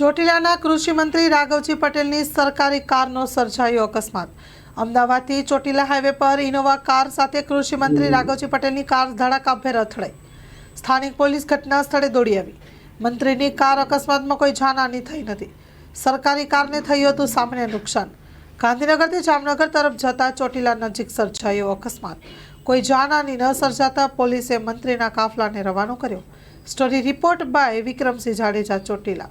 ચોટીલાના કૃષિ મંત્રી રાઘવજી પટેલની સરકારી કારનો સર્જાયો અકસ્માત. અમદાવાદથી ચોટીલા હાઈવે પર ઇનોવા કાર સાથે કૃષિ મંત્રી રાઘવજી પટેલની કાર ધડાકાભેર અથડાઈ. સ્થાનિક પોલીસ ઘટના સ્થળે દોડી આવી. મંત્રીની કાર અકસ્માતમાં કોઈ જાનહાની થઈ નથી. સરકારી કારને થયું હતું સામાન્ય નુકસાન. ગાંધીનગરથી જામનગર તરફ જતા ચોટીલા નજીક સર્જાયો અકસ્માત. કોઈ જાનહાની ન સર્જાતા પોલીસે મંત્રીના કાફલાને રવાનો કર્યો. Story report by Vikramsinh Jadeja Chotila.